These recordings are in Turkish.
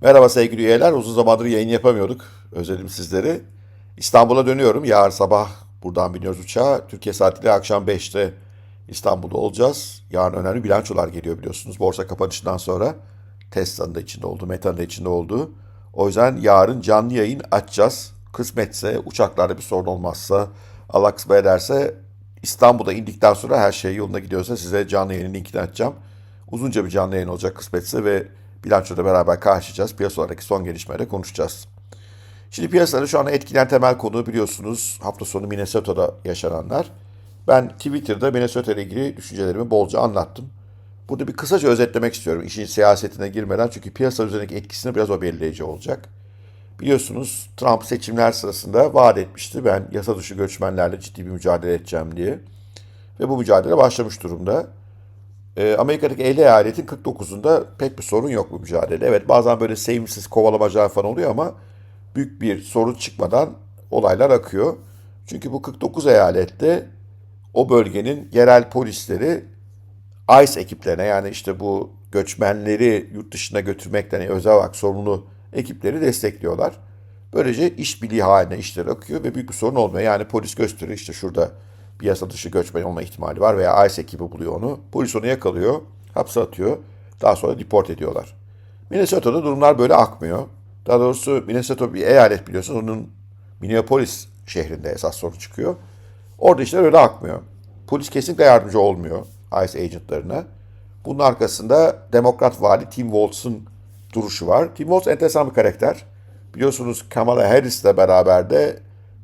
Merhaba sevgili üyeler. Uzun zamandır yayın yapamıyorduk. Özledim sizleri. İstanbul'a dönüyorum. Yarın sabah buradan biniyoruz uçağa. Türkiye saatiyle akşam 5'te İstanbul'da olacağız. Yarın önemli bilançolar geliyor biliyorsunuz. Borsa kapanışından sonra Tesla'nın da içinde olduğu, Meta'nın da içinde olduğu. O yüzden yarın canlı yayın açacağız. Kısmetse, uçaklarda bir sorun olmazsa, Allah kısmet ederse İstanbul'da indikten sonra her şey yoluna gidiyorsa size canlı yayının linkini açacağım. Uzunca bir canlı yayın olacak kısmetse ve bilançoda beraber karşılayacağız. Piyasalardaki son gelişmeleri konuşacağız. Şimdi piyasaları şu anda etkileyen temel konu biliyorsunuz hafta sonu Minnesota'da yaşananlar. Ben Twitter'da Minnesota ile ilgili düşüncelerimi bolca anlattım. Burada bir kısaca özetlemek istiyorum işin siyasetine girmeden çünkü piyasa üzerindeki etkisini biraz o belirleyici olacak. Biliyorsunuz Trump seçimler sırasında vaat etmişti ben yasa dışı göçmenlerle ciddi bir mücadele edeceğim diye. Ve bu mücadele başlamış durumda. Ee, Amerika'daki 50 eyaletin 49'unda pek bir sorun yok bu mücadele. Evet bazen böyle sevimsiz kovalamacalar falan oluyor ama büyük bir sorun çıkmadan olaylar akıyor. Çünkü bu 49 eyalette o bölgenin yerel polisleri ICE ekiplerine yani işte bu göçmenleri yurt dışına götürmekten yani özel olarak sorumlu ekipleri destekliyorlar. Böylece işbirliği haline işler akıyor ve büyük bir sorun olmuyor. Yani polis gösteriyor işte şurada bir dışı göçmen olma ihtimali var veya ICE ekibi buluyor onu. Polis onu yakalıyor, hapse atıyor. Daha sonra deport ediyorlar. Minnesota'da durumlar böyle akmıyor. Daha doğrusu Minnesota bir eyalet biliyorsunuz. Onun Minneapolis şehrinde esas sorun çıkıyor. Orada işler öyle akmıyor. Polis kesinlikle yardımcı olmuyor ICE agentlarına. Bunun arkasında Demokrat vali Tim Walz'ın duruşu var. Tim Walz enteresan bir karakter. Biliyorsunuz Kamala Harris'le beraber de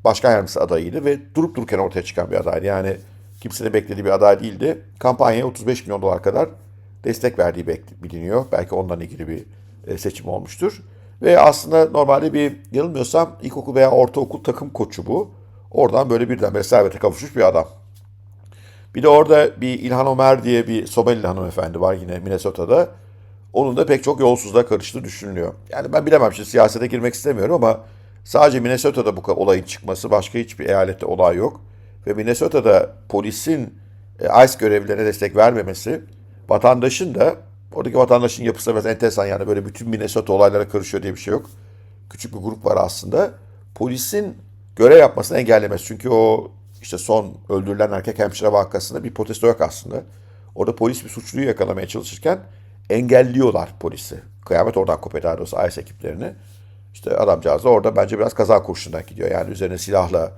başkan yardımcısı adayıydı ve durup dururken ortaya çıkan bir adaydı. Yani kimsenin beklediği bir aday değildi. Kampanyaya 35 milyon dolar kadar destek verdiği biliniyor. Belki ondan ilgili bir e, seçim olmuştur. Ve aslında normalde bir yanılmıyorsam ilkokul veya ortaokul takım koçu bu. Oradan böyle birdenbire servete kavuşmuş bir adam. Bir de orada bir İlhan Ömer diye bir Somalili hanımefendi var yine Minnesota'da. Onun da pek çok yolsuzluğa karıştığı düşünülüyor. Yani ben bilemem şimdi siyasete girmek istemiyorum ama sadece Minnesota'da bu olayın çıkması başka hiçbir eyalette olay yok. Ve Minnesota'da polisin e, ICE görevlilerine destek vermemesi vatandaşın da oradaki vatandaşın yapısı biraz enteresan yani böyle bütün Minnesota olaylara karışıyor diye bir şey yok. Küçük bir grup var aslında. Polisin görev yapmasını engellemez. Çünkü o işte son öldürülen erkek hemşire vakasında bir protesto yok aslında. Orada polis bir suçluyu yakalamaya çalışırken engelliyorlar polisi. Kıyamet oradan doğrusu ICE ekiplerini. İşte adamcağız da orada bence biraz kaza kurşundan gidiyor. Yani üzerine silahla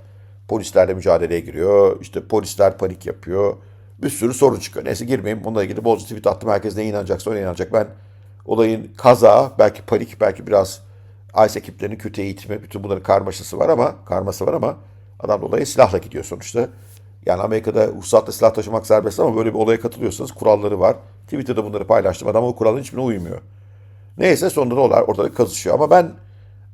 polislerle mücadeleye giriyor. İşte polisler panik yapıyor. Bir sürü sorun çıkıyor. Neyse girmeyeyim. Bununla ilgili bolca tweet attım. Herkes neye inanacaksa ona inanacak. Ben olayın kaza, belki panik, belki biraz ICE ekiplerinin kötü eğitimi, bütün bunların karmaşası var ama karması var ama adam olaya silahla gidiyor sonuçta. Yani Amerika'da ruhsatla silah taşımak serbest ama böyle bir olaya katılıyorsanız kuralları var. Twitter'da bunları paylaştım. Adam o kuralın hiçbirine uymuyor. Neyse sonunda da olay ortalık kazışıyor. Ama ben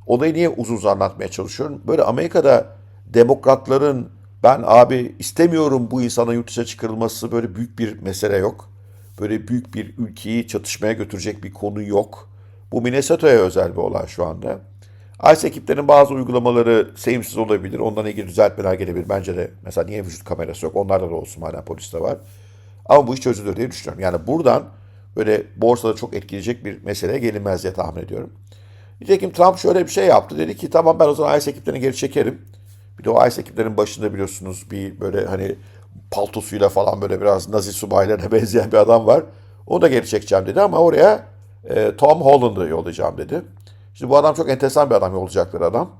olayı niye uzun uzun anlatmaya çalışıyorum? Böyle Amerika'da demokratların ben abi istemiyorum bu insana yurt dışına çıkarılması böyle büyük bir mesele yok. Böyle büyük bir ülkeyi çatışmaya götürecek bir konu yok. Bu Minnesota'ya özel bir olay şu anda. ICE ekiplerinin bazı uygulamaları sevimsiz olabilir. Ondan ilgili düzeltmeler gelebilir. Bence de mesela niye vücut kamerası yok? Onlarda da olsun hala poliste var. Ama bu iş çözülür diye düşünüyorum. Yani buradan böyle borsada çok etkileyecek bir meseleye gelinmez diye tahmin ediyorum. Nitekim Trump şöyle bir şey yaptı. Dedi ki tamam ben o zaman ICE ekiplerini geri çekerim. Bir de o ICE ekiplerin başında biliyorsunuz bir böyle hani paltosuyla falan böyle biraz Nazi subaylarına benzeyen bir adam var. Onu da geri çekeceğim dedi ama oraya e, Tom Holland'ı yollayacağım dedi. Şimdi bu adam çok enteresan bir adam yollayacakları adam.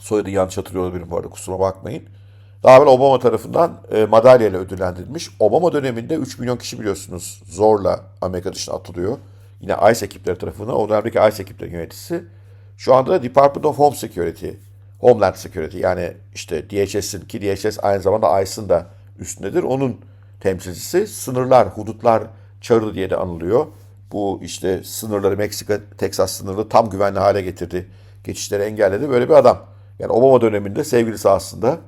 Soyadı yanlış hatırlıyor olabilirim bu arada kusura bakmayın. Daha evvel Obama tarafından e, madalya ile ödüllendirilmiş. Obama döneminde 3 milyon kişi biliyorsunuz zorla Amerika dışına atılıyor. Yine ICE ekipleri tarafından. O dönemdeki ICE ekipleri yöneticisi. Şu anda da Department of Home Security, Homeland Security yani işte DHS'in ki DHS aynı zamanda ICE'ın da üstündedir. Onun temsilcisi sınırlar, hudutlar çarı diye de anılıyor. Bu işte sınırları Meksika, Teksas sınırını tam güvenli hale getirdi. Geçişleri engelledi. Böyle bir adam. Yani Obama döneminde sevgilisi aslında.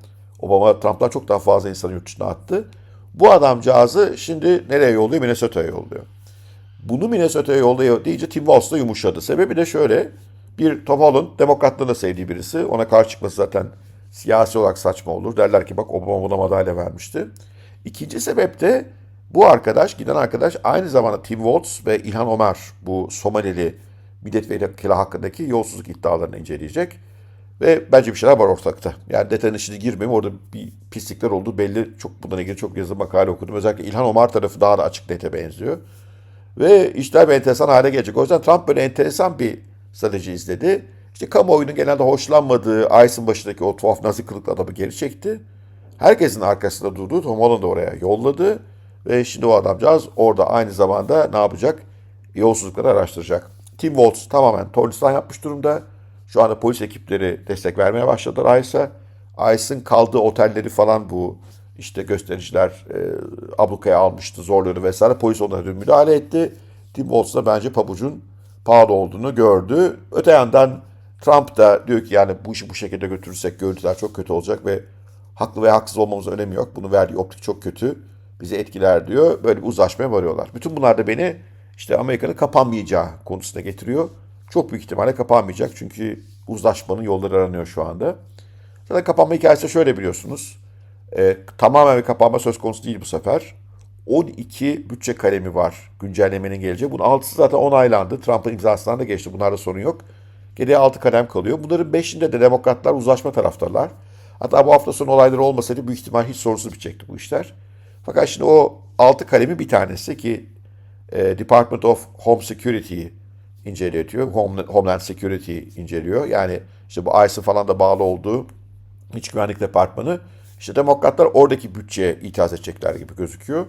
Obama Trump'tan çok daha fazla insanı yurt dışına attı. Bu adamcağızı şimdi nereye yolluyor? Minnesota'ya yolluyor. Bunu Minnesota'ya yolluyor deyince Tim Walz da yumuşadı. Sebebi de şöyle. Bir Tom Holland demokratlığını sevdiği birisi. Ona karşı çıkması zaten siyasi olarak saçma olur. Derler ki bak Obama buna madalya vermişti. İkinci sebep de bu arkadaş, giden arkadaş aynı zamanda Tim Walz ve İlhan Ömer bu Somalili milletvekili hakkındaki yolsuzluk iddialarını inceleyecek. Ve bence bir şeyler var ortakta. Yani detayına şimdi girmeyeyim. Orada bir pislikler olduğu belli. Çok bundan ilgili çok yazı makale okudum. Özellikle İlhan Omar tarafı daha da açık nete benziyor. Ve işler bir enteresan hale gelecek. O yüzden Trump böyle enteresan bir strateji izledi. İşte kamuoyunun genelde hoşlanmadığı Ice'ın başındaki o tuhaf nazi kılıklı adamı geri çekti. Herkesin arkasında durdu. Tom Holland'ı oraya yolladı. Ve şimdi o adamcağız orada aynı zamanda ne yapacak? Yolsuzlukları araştıracak. Tim Walz tamamen tornistan yapmış durumda. Şu anda polis ekipleri destek vermeye başladılar Ice'a. Ice'ın kaldığı otelleri falan bu işte göstericiler e, ablukaya almıştı, zorluyordu vesaire. Polis onlara dün müdahale etti. Tim Walz da bence pabucun pahalı olduğunu gördü. Öte yandan Trump da diyor ki yani bu işi bu şekilde götürürsek görüntüler çok kötü olacak ve haklı ve haksız olmamızın önemi yok. Bunu verdiği optik çok kötü. Bizi etkiler diyor. Böyle bir uzlaşmaya varıyorlar. Bütün bunlar da beni işte Amerika'nın kapanmayacağı konusuna getiriyor. Çok büyük ihtimalle kapanmayacak çünkü uzlaşmanın yolları aranıyor şu anda. Zaten kapanma hikayesi şöyle biliyorsunuz. E, tamamen bir kapanma söz konusu değil bu sefer. 12 bütçe kalemi var güncellemenin geleceği. Bunun 6'sı zaten onaylandı. Trump'ın imzasından da geçti. Bunlarda sorun yok. Geriye 6 kalem kalıyor. Bunların 5'inde de demokratlar uzlaşma taraftarlar. Hatta bu hafta sonu olayları olmasaydı büyük ihtimal hiç sorunsuz bitecekti bu işler. Fakat şimdi o 6 kalemi bir tanesi ki e, Department of Home Security inceliyor. Home, Homeland Security inceliyor. Yani işte bu ICE falan da bağlı olduğu İç Güvenlik Departmanı. İşte demokratlar oradaki bütçeye itiraz edecekler gibi gözüküyor.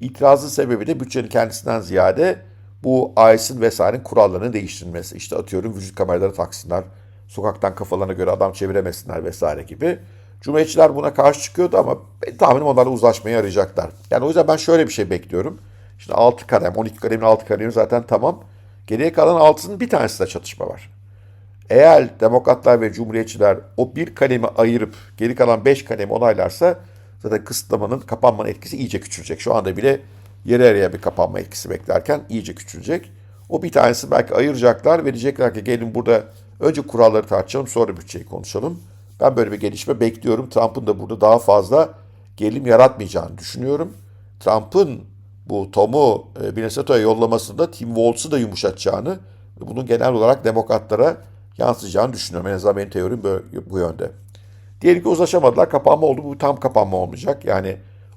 İtirazın sebebi de bütçenin kendisinden ziyade bu ICE'ın vesairenin kurallarını değiştirilmesi. İşte atıyorum vücut kameraları taksınlar, sokaktan kafalarına göre adam çeviremesinler vesaire gibi. Cumhuriyetçiler buna karşı çıkıyordu ama ben tahminim onlarla uzlaşmaya arayacaklar. Yani o yüzden ben şöyle bir şey bekliyorum. Şimdi 6 kalem, 12 kalemin 6 kalemi zaten tamam. Geriye kalan 6'nın bir tanesinde çatışma var. Eğer demokratlar ve cumhuriyetçiler o bir kalemi ayırıp geri kalan 5 kalemi onaylarsa zaten kısıtlamanın, kapanmanın etkisi iyice küçülecek. Şu anda bile yarı yarıya bir kapanma etkisi beklerken iyice küçülecek. O bir tanesi belki ayıracaklar ve diyecekler ki gelin burada önce kuralları tartışalım sonra bütçeyi konuşalım. Ben böyle bir gelişme bekliyorum. Trump'ın da burada daha fazla gerilim yaratmayacağını düşünüyorum. Trump'ın bu Tom'u e, Minnesota'ya yollamasında Tim Walz'ı da yumuşatacağını bunun genel olarak demokratlara yansıyacağını düşünüyorum. En azından benim teorim bu yönde. Diyelim ki uzlaşamadılar, kapanma oldu. Bu tam kapanma olmayacak. Yani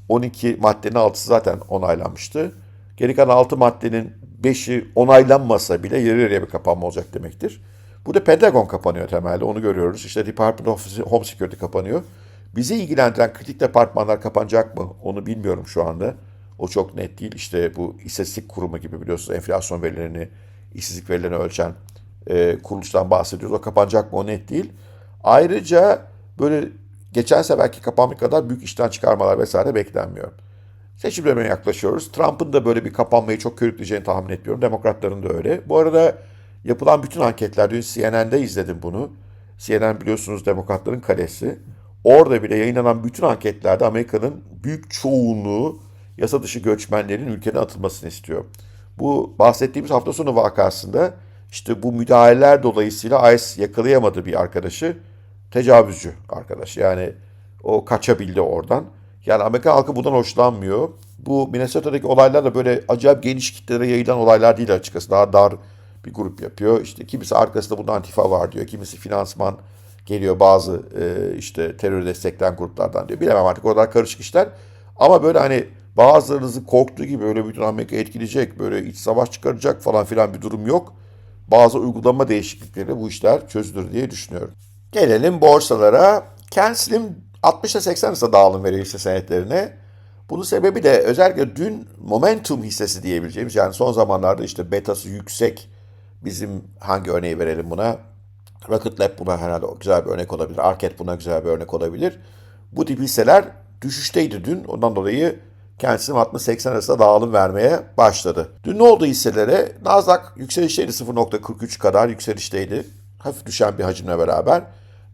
12 maddenin 6'sı zaten onaylanmıştı. Geri kalan 6 maddenin 5'i onaylanmasa bile yarı yarıya bir kapanma olacak demektir. Burada Pentagon kapanıyor temelde, onu görüyoruz. İşte Department of Home Security kapanıyor. Bizi ilgilendiren kritik departmanlar kapanacak mı? Onu bilmiyorum şu anda. O çok net değil. İşte bu istatistik kurumu gibi biliyorsunuz enflasyon verilerini, işsizlik verilerini ölçen e, kuruluştan bahsediyoruz. O kapanacak mı o net değil. Ayrıca böyle geçen seferki kapanma kadar büyük işten çıkarmalar vesaire beklenmiyor. Seçim dönemine yaklaşıyoruz. Trump'ın da böyle bir kapanmayı çok körükleyeceğini tahmin etmiyorum. Demokratların da öyle. Bu arada yapılan bütün anketler, dün CNN'de izledim bunu. CNN biliyorsunuz demokratların kalesi. Orada bile yayınlanan bütün anketlerde Amerika'nın büyük çoğunluğu yasa dışı göçmenlerin ülkeden atılmasını istiyor. Bu bahsettiğimiz hafta sonu vakasında işte bu müdahaleler dolayısıyla ICE yakalayamadı bir arkadaşı. Tecavüzcü arkadaş. Yani o kaçabildi oradan. Yani Amerikan halkı bundan hoşlanmıyor. Bu Minnesota'daki olaylar da böyle acayip geniş kitlere yayılan olaylar değil açıkçası. Daha dar bir grup yapıyor. İşte kimisi arkasında bunda antifa var diyor. Kimisi finansman geliyor bazı e, işte terör destekleyen gruplardan diyor. Bilemem artık o kadar karışık işler. Ama böyle hani bazılarınızın korktuğu gibi öyle bütün Amerika etkileyecek, böyle iç savaş çıkaracak falan filan bir durum yok. Bazı uygulama değişiklikleri bu işler çözülür diye düşünüyorum. Gelelim borsalara. Kenslim 60'a 80 hisse dağılım veriyor hisse senetlerine. Bunun sebebi de özellikle dün momentum hissesi diyebileceğimiz yani son zamanlarda işte betası yüksek bizim hangi örneği verelim buna? Rocket Lab buna herhalde güzel bir örnek olabilir. Arket buna güzel bir örnek olabilir. Bu tip hisseler düşüşteydi dün. Ondan dolayı kendisi 60-80 arasında dağılım vermeye başladı. Dün ne oldu hisselere? Nasdaq yükselişteydi 0.43 kadar yükselişteydi. Hafif düşen bir hacimle beraber.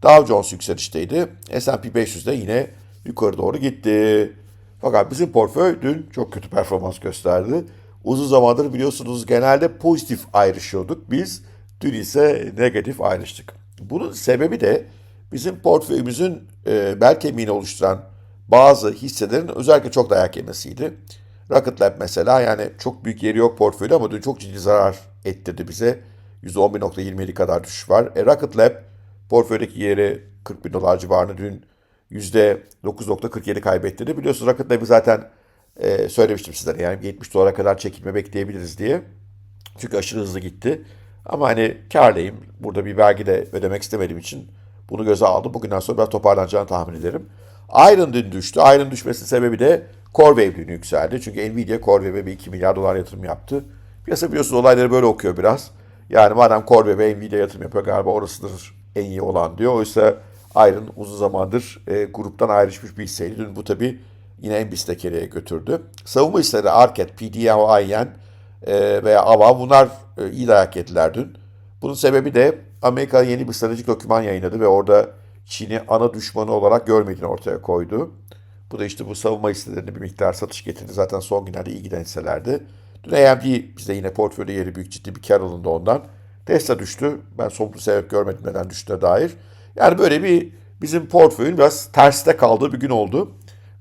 Dow Jones yükselişteydi. S&P 500 de yine yukarı doğru gitti. Fakat bizim portföy dün çok kötü performans gösterdi. Uzun zamandır biliyorsunuz genelde pozitif ayrışıyorduk. Biz dün ise negatif ayrıştık. Bunun sebebi de bizim portföyümüzün e, bel kemiğini oluşturan bazı hisselerin özellikle çok dayak yemesiydi. Rocket Lab mesela yani çok büyük yeri yok portföyde ama dün çok ciddi zarar ettirdi bize. %11.27 kadar düşüş var. E, Rocket Lab portföydeki yeri 40 bin dolar civarında dün %9.47 kaybetti. Biliyorsunuz Rocket Lab'i zaten e, söylemiştim sizlere yani 70 dolara kadar çekilme bekleyebiliriz diye. Çünkü aşırı hızlı gitti. Ama hani karlıyım. Burada bir vergi de ödemek istemediğim için bunu göze aldım. Bugünden sonra biraz toparlanacağını tahmin ederim. Iron dün düştü. Iron düşmesinin sebebi de Corewave dün yükseldi. Çünkü Nvidia Corewave'e bir 2 milyar dolar yatırım yaptı. Piyasa biliyorsunuz olayları böyle okuyor biraz. Yani madem Corewave Nvidia yatırım yapıyor galiba orasıdır en iyi olan diyor. Oysa Iron uzun zamandır e, gruptan ayrışmış bir hisseydi. Dün bu tabi yine en bistekereye götürdü. Savunma hisseleri Arket, PDO, IN e, veya AVA bunlar e, iyi dayak yediler dün. Bunun sebebi de Amerika yeni bir stratejik doküman yayınladı ve orada Çin'i ana düşmanı olarak görmediğini ortaya koydu. Bu da işte bu savunma hisselerine bir miktar satış getirdi. Zaten son günlerde iyi giden hisselerdi. Dün AMD bizde yine portföyde yeri büyük ciddi bir kar alındı ondan. Tesla düştü. Ben somut sebep görmedim neden düştüğüne dair. Yani böyle bir bizim portföyün biraz terste kaldığı bir gün oldu.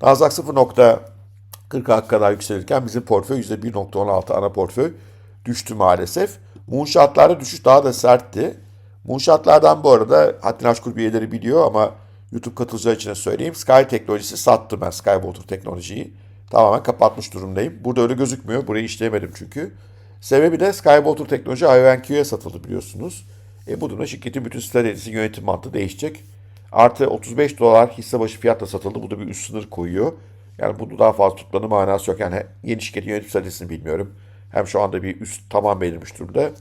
Nasdaq 0.40'a kadar yükselirken bizim portföy %1.16 ana portföy düştü maalesef. Moonshot'larda düşüş daha da sertti. Moonshot'lardan bu arada Haddin Aşkur üyeleri biliyor ama YouTube katılıcılar için söyleyeyim. Sky teknolojisi sattım ben Skywater teknolojiyi. Tamamen kapatmış durumdayım. Burada öyle gözükmüyor. Burayı işleyemedim çünkü. Sebebi de Skywater teknoloji IONQ'ye satıldı biliyorsunuz. E bu durumda şirketin bütün stratejisi yönetim mantığı değişecek. Artı 35 dolar hisse başı fiyatla satıldı. Bu da bir üst sınır koyuyor. Yani bunu daha fazla tutmanın manası yok. Yani yeni şirketin yönetim stratejisini bilmiyorum. Hem şu anda bir üst tamam belirmiş durumda.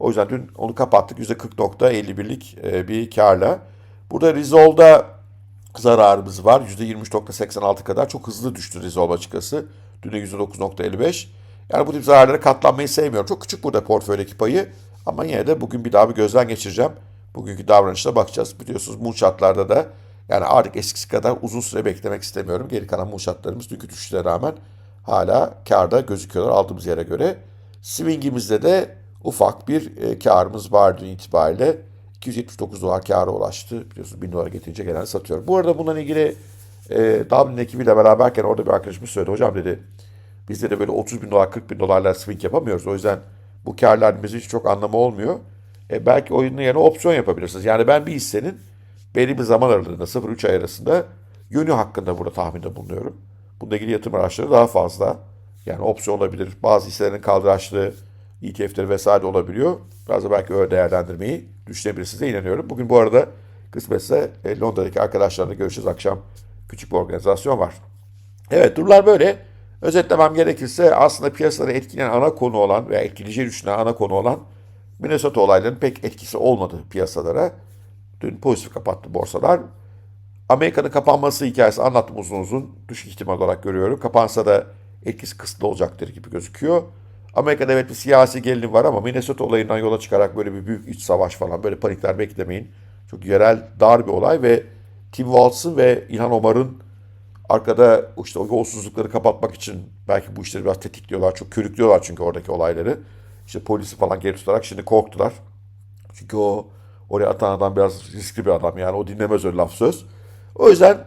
O yüzden dün onu kapattık. %40.51'lik e, bir karla. Burada Rizol'da zararımız var. %23.86 kadar çok hızlı düştü Rizol açıkçası. Dün de %9.55. Yani bu tip zararlara katlanmayı sevmiyorum. Çok küçük burada portföydeki payı. Ama yine de bugün bir daha bir gözden geçireceğim. Bugünkü davranışına bakacağız. Biliyorsunuz moonshotlarda da yani artık eskisi kadar uzun süre beklemek istemiyorum. Geri kalan moonshotlarımız dünkü düşüşlere rağmen hala karda gözüküyorlar aldığımız yere göre. Swing'imizde de ufak bir e, karımız var dün itibariyle. 279 dolar kâra ulaştı. Biliyorsunuz 1000 dolara getirince genelde satıyorum. Bu arada bununla ilgili e, Dublin ekibiyle beraberken orada bir arkadaşımız söyledi. Hocam dedi bizde de böyle 30 bin dolar 40 bin dolarla swing yapamıyoruz. O yüzden bu karlar bizim hiç çok anlamı olmuyor. E, belki oyunun yerine opsiyon yapabilirsiniz. Yani ben bir hissenin belli bir zaman aralığında 0-3 ay arasında yönü hakkında burada tahminde bulunuyorum. Bununla ilgili yatırım araçları daha fazla. Yani opsiyon olabilir. Bazı hisselerin kaldıraçlı ETF'leri vesaire olabiliyor. Biraz da belki öyle değerlendirmeyi düşünebilirsiniz inanıyorum. Bugün bu arada kısmetse e, Londra'daki arkadaşlarla görüşeceğiz akşam. Küçük bir organizasyon var. Evet durumlar böyle. Özetlemem gerekirse aslında piyasaları etkileyen ana konu olan veya etkileyeceği düşünen ana konu olan Minnesota olaylarının pek etkisi olmadı piyasalara. Dün pozitif kapattı borsalar. Amerika'nın kapanması hikayesi anlattım uzun uzun. Düşük ihtimal olarak görüyorum. Kapansa da etkisi kısıtlı olacaktır gibi gözüküyor. Amerika'da evet bir siyasi gerilim var ama Minnesota olayından yola çıkarak böyle bir büyük iç savaş falan böyle panikler beklemeyin. Çok yerel dar bir olay ve Tim Walz'ın ve İlhan Omar'ın arkada işte o yolsuzlukları kapatmak için belki bu işleri biraz tetikliyorlar. Çok körüklüyorlar çünkü oradaki olayları. İşte polisi falan geri tutarak şimdi korktular. Çünkü o oraya atan adam biraz riskli bir adam yani o dinlemez öyle laf söz. O yüzden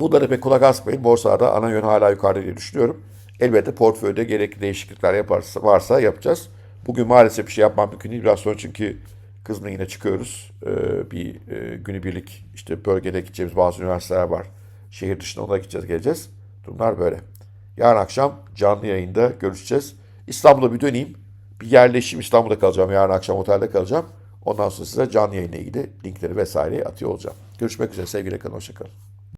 bunlara pek kulak asmayın. Borsada ana yön hala yukarıda diye düşünüyorum. Elbette portföyde gerekli değişiklikler yaparsa, varsa yapacağız. Bugün maalesef bir şey yapmam mümkün değil. Biraz sonra çünkü kızla yine çıkıyoruz. Ee, bir e, günübirlik işte bölgede gideceğimiz bazı üniversiteler var. Şehir dışına ona gideceğiz geleceğiz. Durumlar böyle. Yarın akşam canlı yayında görüşeceğiz. İstanbul'a bir döneyim. Bir yerleşim İstanbul'da kalacağım. Yarın akşam otelde kalacağım. Ondan sonra size canlı yayınla ilgili linkleri vesaire atıyor olacağım. Görüşmek üzere sevgili kalın. Hoşçakalın.